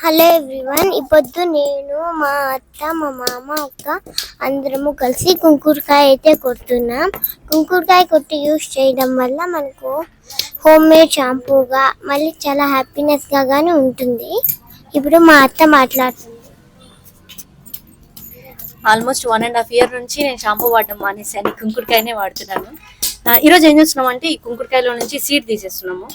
Hello everyone ఇప్పుడు నేను మా అత్త మా మామ అక్క అందరము కలిసి కుంకుడుకాయ అయితే కొడుతున్నాం. కుంకుడుకాయ కొట్టి యూస్ చేయడం వల్ల మనకు హోమ్ మేడ్ షాంపూగా మళ్ళీ చాలా హ్యాపీనెస్గా కానీ ఉంటుంది. ఇప్పుడు మా అత్త మాట్లాడుతుంది almost one and half year నుంచి నేను షాంపూ వాడడం మానేసాను కుంకుడుకాయనే వాడుతున్నాను. ఈరోజు ఏం చేస్తున్నాం అంటే ఈ కుంకుడుకాయలో నుంచి సీడ్ తీసేస్తున్నాము.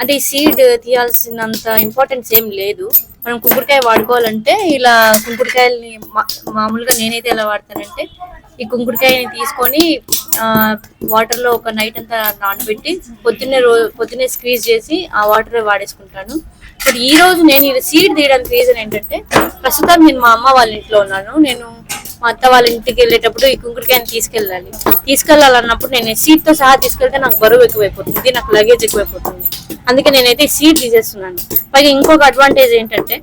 అంటే ఈ సీడ్ తీయాల్సినంత ఇంపార్టెన్స్ ఏం లేదు. మనం కుంకుడుకాయ వాడుకోవాలంటే ఇలా కుంకుడుకాయల్ని మా- మామూలుగా నేనైతే ఎలా వాడతానంటే ఈ కుంకుడుకాయని తీసుకొని వాటర్లో ఒక నైట్ అంతా నానబెట్టి పొద్దున్నే రో పొద్దున్నే స్క్వీజ్ చేసి ఆ వాటర్ వాడేసుకుంటాను. ఇప్పుడు ఈ రోజు నేను ఇది సీడ్ తీయడానికి రీజన్ ఏంటంటే ప్రస్తుతం నేను మా అమ్మ వాళ్ళ ఇంట్లో ఉన్నాను. నేను మా అత్త వాళ్ళ ఇంటికి వెళ్ళేటప్పుడు ఈ కుంకుడికాయని తీసుకెళ్ళాలి. తీసుకెళ్ళాలన్నప్పుడు నేను సీట్తో సహా తీసుకెళ్తే నాకు బరువు ఎక్కువైపోతుంది నాకు లగేజ్ ఎక్కువైపోతుంది. అందుకే నేనైతే సీట్ తీసేస్తున్నాను. పైగా ఇంకొక అడ్వాంటేజ్ ఏంటంటే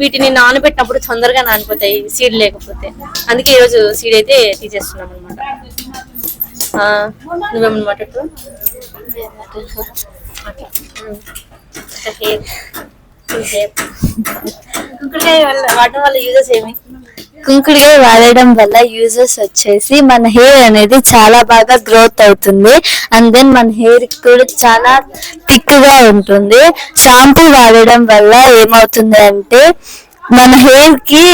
వీటిని నానబెట్టినప్పుడు తొందరగా నానిపోతాయి సీడ్ లేకపోతే. అందుకే ఈరోజు సీడ్ అయితే తీసేస్తున్నాం అనమాట నువ్వేమన్నా మాట్లాడుతూ వల్ల వల్ల యూజెస్ ఏమి? కుంకుడు వాడడం వల్ల యూజెస్ వచ్చేసి మన హెయిర్ అనేది చాలా బాగా గ్రోత్ అవుతుంది. అండ్ దెన్ మన హెయిర్ కూడా చాలా థిక్గా ఉంటుంది. షాంపూ వాడడం వల్ల ఏమవుతుంది అంటే మన హెయిర్కి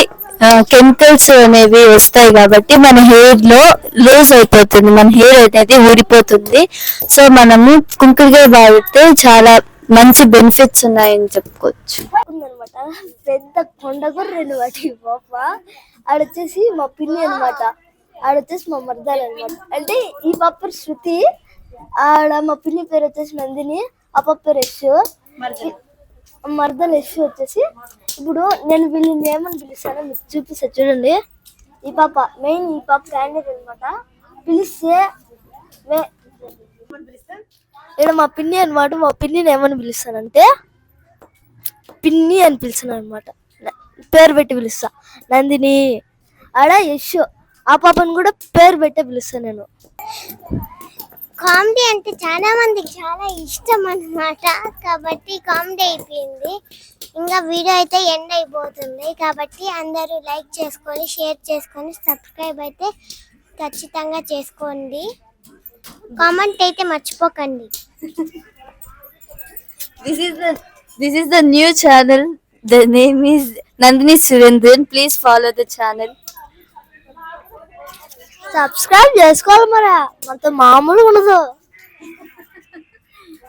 కెమికల్స్ అనేవి వస్తాయి కాబట్టి మన హెయిర్లో లూజ్ అయిపోతుంది. మన హెయిర్ అనేది ఊడిపోతుంది. సో మనము కుంకుడుకాయ వాడితే చాలా మంచి బెనిఫిట్స్ ఉన్నాయని చెప్పుకోవచ్చు. ఉందనమాట పెద్ద కొండగొర్రెలు వాటి పాప. ఆడొచ్చేసి మా పిన్ని అనమాట ఆడొచ్చేసి మా మర్దాలు అనమాట అంటే ఈ పాప శృతి ఆడ మా పిన్ని పేరు వచ్చేసి నందిని ఆ పాప పేరు యశ్. మర్దలు. యశ్ వచ్చేసి. ఇప్పుడు నేను వీళ్ళని ఏమని పిలుస్తానో మీకు చూపిస్తా చూడండి. ఈ పాప మెయిన్ ఈ పాప క్యాండిడేట్ అనమాట పిలిస్తే మే- ఇక్కడ మా పిన్ని అనమాట మా పిన్నిని ఏమని పిలుస్తానంటే పిన్ని అని పిలుస్తాను అనమాట పేరు పెట్టి పిలుస్తా. నందిని ఆడ యశ్ ఆ పాపను కూడా పేరు పెట్టే పిలుస్తా నేను. కామెడీ అంటే చాలా మందికి చాలా ఇష్టం అన్నమాట. కాబట్టి కామెడీ అయిపోయింది. ఇంకా వీడియో అయితే ఎండ్ అయిపోతుంది. కాబట్టి అందరూ లైక్ చేసుకొని షేర్ చేసుకొని సబ్స్క్రైబ్ అయితే ఖచ్చితంగా చేసుకోండి. కామెంట్ అయితే మర్చిపోకండి. This is the this is the new channel. The name is Nandini Surendran. Please follow the channel. Subscribe చేసుకోవాలి మరి మనతో మామూలు ఉండదు